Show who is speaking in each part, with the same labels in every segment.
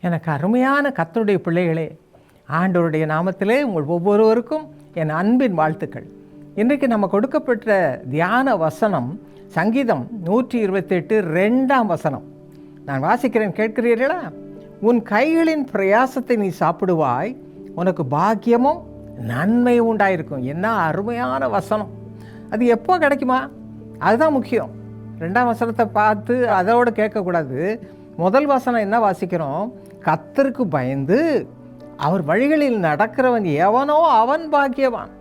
Speaker 1: எனக்கு அருமையான கத்தருடைய பிள்ளைகளே ஆண்டவருடைய நாமத்திலே உங்கள் ஒவ்வொருவருக்கும் என் அன்பின் வாழ்த்துக்கள். இன்றைக்கு நம்ம கொடுக்கப்பட்ட தியான வசனம் சங்கீதம் நூற்றி இருபத்தெட்டு ரெண்டாம் வசனம். நான் வாசிக்கிறேன் கேட்கிறீர்களா? உன் கைகளின் பிரயாசத்தை நீ சாப்பிடுவாய் உனக்கு பாக்கியமும் நன்மையும் உண்டாயிருக்கும். என்ன அருமையான வசனம். அது எப்போ கிடைக்குமா? அதுதான் முக்கியம். ரெண்டாம் வசனத்தை பார்த்து அதோட கேட்கக்கூடாது. முதல் வசனம் என்ன வாசிக்கிறோம்? கத்தருக்கு பயந்து அவர் வழிகளில் நடக்கிறவன் எவனோ அவன் பாக்கியவான்.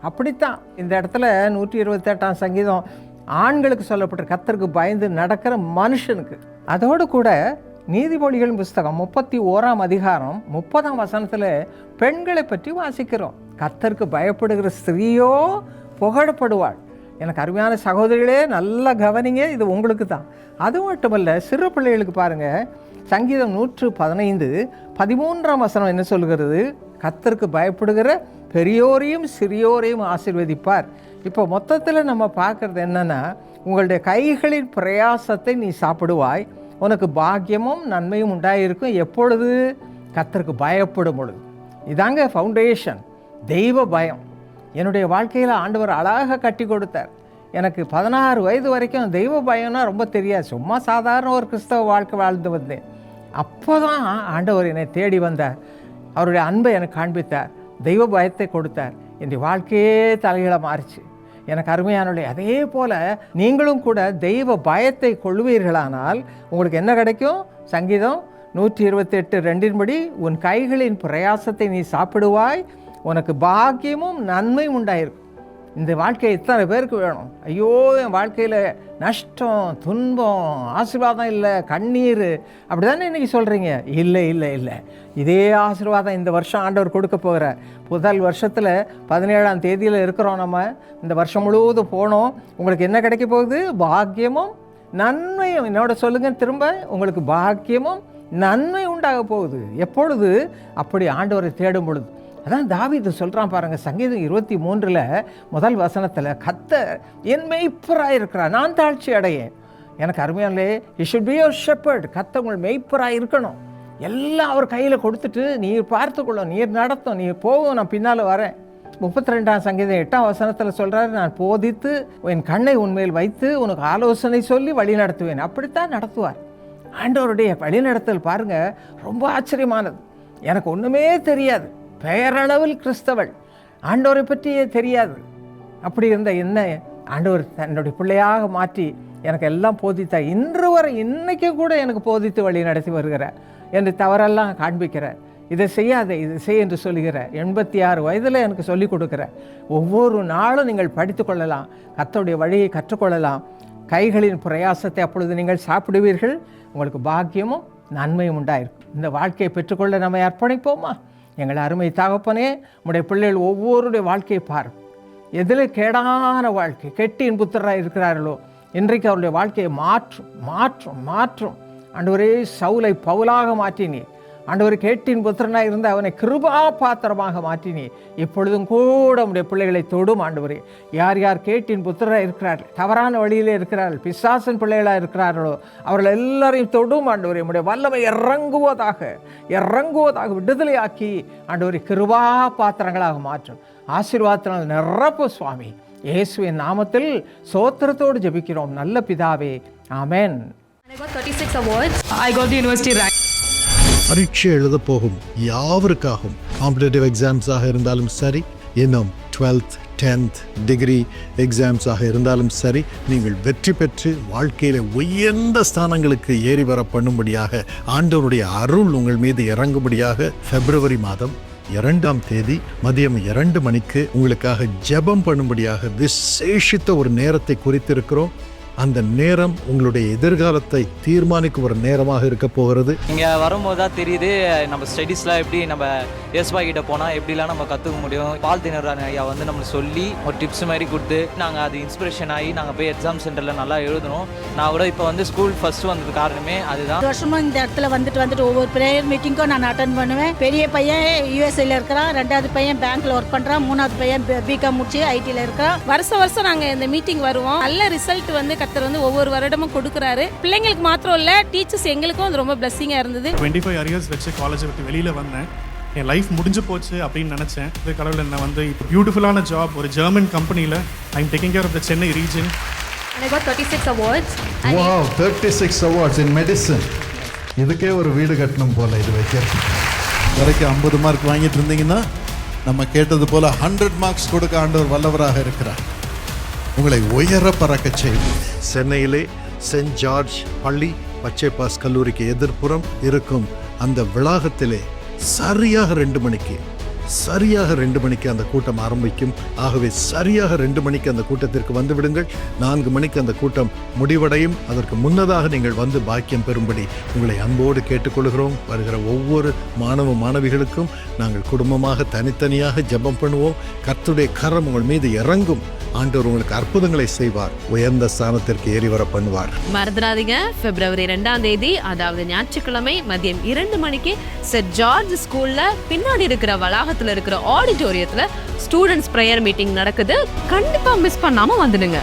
Speaker 1: அப்படித்தான். இந்த இடத்துல நூற்றி இருபத்தெட்டாம் சங்கீதம் ஆண்களுக்கு சொல்லப்பட்ட கத்தருக்கு பயந்து நடக்கிற மனுஷனுக்கு. அதோடு கூட நீதிமொழிகள் புஸ்தகம் முப்பத்தி ஓராம் அதிகாரம் முப்பதாம் வசனத்தில் பெண்களை பற்றி வாசிக்கிறோம். கத்தருக்கு பயப்படுகிற ஸ்திரீயோ புகழப்படுவாள். எனக்கு அருமையான சகோதரிகளே நல்லா கவனிங்க இது உங்களுக்கு தான் அது மட்டுமல்ல சிறு பிள்ளைகளுக்கு பாருங்கள் சங்கீதம் நூற்று பதினைந்து பதிமூன்றாம் வசனம் என்ன சொல்கிறது? கத்தருக்கு பயப்படுகிற பெரியோரையும் சிறியோரையும் ஆசிர்வதிப்பார். இப்போ மொத்தத்தில் நம்ம பார்க்குறது என்னென்னா உங்களுடைய கைகளின் பிரயாசத்தை நீ சாப்பிடுவாய். உனக்கு பாக்கியமும் நன்மையும் உண்டாயிருக்கும். எப்பொழுது? கத்தருக்கு பயப்படும் பொழுது. இதாங்க ஃபவுண்டேஷன் தெய்வ பயம். என்னுடைய வாழ்க்கையில் ஆண்டவர் அழகாக கட்டி கொடுத்தார். எனக்கு பதினாறு வயது வரைக்கும் தெய்வ பயம்னா ரொம்ப தெரியாது. சும்மா சாதாரண ஒரு கிறிஸ்தவ வாழ்க்கை வாழ்ந்து வந்தேன். அப்போ தான் ஆண்டவர் என்னை தேடி வந்தார். அவருடைய அன்பை எனக்கு காண்பித்தார். தெய்வ பயத்தை கொடுத்தார். என்னுடைய வாழ்க்கையே தலையில மாறிச்சு. எனக்கு அருமையானுடைய அதே போல் நீங்களும் கூட தெய்வ பயத்தை கொள்வீர்களானால் உங்களுக்கு என்ன கிடைக்கும்? சங்கீதம் நூற்றி இருபத்தெட்டு ரெண்டின்படி உன் கைகளின் பிரயாசத்தை நீ சாப்பிடுவாய். உனக்கு பாக்கியமும் நன்மையும் உண்டாயிருக்கும். இந்த வாழ்க்கை இத்தனை பேருக்கு வேணும். ஐயோ என் வாழ்க்கையில் நஷ்டம் துன்பம் ஆசீர்வாதம் இல்லை கண்ணீர். அப்படி தானே இன்றைக்கி சொல்கிறீங்க இல்லை இல்லை இல்லை. இதே ஆசீர்வாதம் இந்த வருஷம் ஆண்டவர் கொடுக்க போகிற முதல் வருஷத்தில் பதினேழாம் தேதியில் இருக்கிறோம் நம்ம. இந்த வருஷம் முழுவதும் போனோம். உங்களுக்கு என்ன கிடைக்க போகுது? பாக்கியமும் நன்மையும். என்னோட சொல்லுங்க திரும்ப. உங்களுக்கு பாக்கியமும் நன்மை உண்டாக போகுது. எப்பொழுது? அப்படி ஆண்டவரை தேடும் பொழுது. அதான் தாவிது சொல்கிறான் பாருங்க சங்கீதம் இருபத்தி மூன்றில் முதல் வசனத்தில் கத்த என் மெய்ப்பராக இருக்கிறா நான் தாழ்ச்சி அடையேன். எனக்கு அருமையானே you should be your shepherd கத்த உங்கள் மெய்ப்பராக இருக்கணும். எல்லாம் அவர் கையில் கொடுத்துட்டு நீர் பார்த்துக்கொள்ளும் நீர் நடத்தும் நீர் போகும் நான் பின்னால் வரேன். முப்பத்தி ரெண்டாம் சங்கீதம் எட்டாம் வசனத்தில் சொல்கிறாரு நான் போதித்து என் கண்ணை உண்மையில் வைத்து உனக்கு ஆலோசனை சொல்லி வழி நடத்துவேன். அப்படித்தான் நடத்துவார். ஆண்டவருடைய வழிநடத்தல் பாருங்கள் ரொம்ப ஆச்சரியமானது. எனக்கு ஒன்றுமே தெரியாது. பெயரளவில் கிறிஸ்தவள். ஆண்டவரை பற்றியே தெரியாது. அப்படி இருந்த என்ன ஆண்டவர் தன்னுடைய பிள்ளையாக மாற்றி எனக்கு எல்லாம் போதித்தார். இன்று வரை இன்றைக்கு கூட எனக்கு போதித்து வழி நடத்தி வருகிறார் என்று தவறெல்லாம் காண்பிக்கிறார். இதை செய்யாத இதை செய் என்று சொல்லுகிற எண்பத்தி ஆறு வயதில் எனக்கு சொல்லிக் கொடுக்குற ஒவ்வொரு நாளும் நீங்கள் படித்து கொள்ளலாம் வழியை கற்றுக்கொள்ளலாம். கைகளின் பிரயாசத்தை அப்பொழுது நீங்கள் சாப்பிடுவீர்கள். உங்களுக்கு பாக்கியமும் நன்மையும் உண்டாயிருக்கும். இந்த வாழ்க்கையை பெற்றுக்கொள்ள நம்ம அர்ப்பணிப்போமா? எங்கள் அருமை தகப்பனே உடைய பிள்ளைகள் ஒவ்வொருடைய வாழ்க்கையை பார். எதில் கேடான வாழ்க்கை கெட்டியின் புத்தராக இருக்கிறார்களோ இன்றைக்கு அவருடைய வாழ்க்கையை மாற்றும் மாற்றும் மாற்றும். ஆண்டவரே சவுலை பவுலாக மாற்றினீர். ஆண்டவர் கேட்டின் புத்திரனாக இருந்து அவனை கிருபா பாத்திரமாக மாற்றினி இப்பொழுதும் கூட உடைய பிள்ளைகளை தொடும் ஆண்டவரே. யார் யார் கேட்டின் புத்திரராக இருக்கிறார்கள்? தவறான வழியிலே இருக்கிறார்கள். பிசாசன் பிள்ளைகளாக இருக்கிறார்களோ? அவர்கள் எல்லாரையும் தொடும் ஆண்டவரே. உடைய வல்லமை இறங்குவதாக இறங்குவதாக விடுதலையாக்கி ஆண்டவரை கிருபா பாத்திரங்களாக மாற்றும். ஆசீர்வாதத்தினால் நிரப்பு சுவாமி. இயேசுவின் நாமத்தில் சோத்திரத்தோடு ஜெபிக்கிறோம். நல்ல பிதாவே. ஆமென்.
Speaker 2: I got 36 awards. I got the university rank.
Speaker 3: பரீட்சை எழுத போகும் யாவருக்காகவும் காம்படேட்டிவ் எக்ஸாம்ஸாக இருந்தாலும் சரி இன்னும் டுவெல்த் டென்த் டிகிரி எக்ஸாம்ஸாக இருந்தாலும் சரி நீங்கள் வெற்றி பெற்று வாழ்க்கையில் உயர்ந்த ஸ்தானங்களுக்கு ஏறி வர பண்ணும்படியாக ஆண்டவருடைய அருள் உங்கள் மீது இறங்கும்படியாக பிப்ரவரி மாதம் இரண்டாம் தேதி மதியம் இரண்டு மணிக்கு உங்களுக்காக ஜெபம் பண்ணும்படியாக விசேஷித்த ஒரு நேரத்தை குறித்திருக்கிறோம். அந்த நேரம் உங்களுடைய எதிர்காலத்தை தீர்மானிக்கும் ஒரு நேரமாக இருக்க போகிறது.
Speaker 4: இங்கே வரும்போது தான் தெரியுது நம்ம ஸ்டடீஸ்லாம் எப்படி நம்ம எஸ்பாய் கிட்ட போனால் எப்படிலாம் நம்ம கற்றுக்க முடியும்? பால் தினரான ஐயா வந்து நம்மளுக்கு சொல்லி ஒரு டிப்ஸ் மாதிரி கொடுத்து நாங்கள் அது இன்ஸ்பிரேஷன் ஆகி நாங்கள் போய் எக்ஸாம் சென்டரில் நல்லா எழுதணும். நான் கூட இப்போ வந்து ஸ்கூல் ஃபர்ஸ்ட் வந்தது காரணமே அதுதான்.
Speaker 5: பத்து வருஷமா இந்த இடத்துல வந்துட்டு வந்துட்டு ஒவ்வொரு ப்ரேயர் மீட்டிங்க்கும் நான் அட்டன் பண்ணுவேன். பெரிய பையன் யூஎஸ்ஏல இருக்கிறான். ரெண்டாவது பையன் பேங்க்ல ஒர்க் பண்றான். மூணாவது பையன் பிகாம் முடிச்சு ஐடில இருக்கிறான்.
Speaker 6: வருஷம் வருஷம் நாங்க இந்த மீட்டிங் வருவோம். நல்ல ரிசல்ட் வந்து கத்தர் வந்து ஒவ்வொரு வருடமும் கொடுக்குறாரு. பிள்ளைங்களுக்கு மாத்திரம் இல்ல டீச்சர்ஸ் எங்களுக்கும் அது ரொம்ப பிளஸ்ஸிங்கா இருந்தது.
Speaker 7: டுவெண்ட்டி ஃபைவ் இயர்ஸ் வச்சு காலேஜை விட்டு வெளியில் வந்தேன். என் லைஃப் முடிஞ்சு போச்சு அப்படின்னு நினச்சேன். இது கடவுள் என்ன வந்து இப்போ பியூட்டிஃபுல்லான ஜாப் ஒரு ஜெர்மன் கம்பெனியில் I'm taking care of the Chennai region
Speaker 2: And I got 36 awards. And
Speaker 3: wow thirty six awards in medicine இதுக்கே ஒரு வீடு கட்டணும் போல இது வைக்கிறது
Speaker 8: வரைக்கும் ஐம்பது மார்க் வாங்கிட்டு இருந்தீங்கன்னா நம்ம கேட்டது போல ஹண்ட்ரட் மார்க்ஸ் கொடுக்க ஆண்டவர் வல்லவராக இருக்கிறார். உங்களை உயர பறக்க செய்யும்
Speaker 3: சென்னையிலே சென்ட் ஜார்ஜ் பள்ளி பச்சைப்பாஸ் கல்லூரிக்கு எதிர்ப்புறம் இருக்கும் அந்த வளாகத்திலே சரியாக ரெண்டு மணிக்கு. சரியாக ரெண்டு மணிக்கு அந்த கூட்டம் ஆரம்பிக்கும். ஆகவே சரியாக ரெண்டு மணிக்கு அந்த கூட்டத்திற்கு வந்து விடுங்கள். நான்கு மணிக்கு அந்த கூட்டம் முடிவடையும். அதற்கு முன்னதாக நீங்கள் வந்து பாக்கியம் பெறும்படி உங்களை அன்போடு கேட்டுக்கொள்கிறோம். வருகிற ஒவ்வொரு மாணவ மாணவிகளுக்கும் நாங்கள் குடும்பமாக தனித்தனியாக ஜெபம் பண்ணுவோம். கர்த்துடைய கரம் உங்கள் மீது இறங்கும். ஆண்டவர் உங்களுக்கு அற்புதங்களை செய்வார். உயர்ந்த ஸ்தானத்திற்கு ஏறி வர பண்ணுவார்.
Speaker 9: மறந்துடாதீங்க. பிப்ரவரி ரெண்டாம் தேதி அதாவது ஞாயிற்றுக்கிழமை மதியம் இரண்டு மணிக்கு செட் ஜார்ஜ் ஸ்கூல்ல பின்னாடி இருக்கிற வளாக வளாகத்தில் இருக்கிற ஆடிட்டோரியத்தில் ஸ்டூடெண்ட்ஸ் ப்ரேயர் மீட்டிங் நடக்குது. கண்டிப்பா மிஸ் பண்ணாம வந்துடுங்க.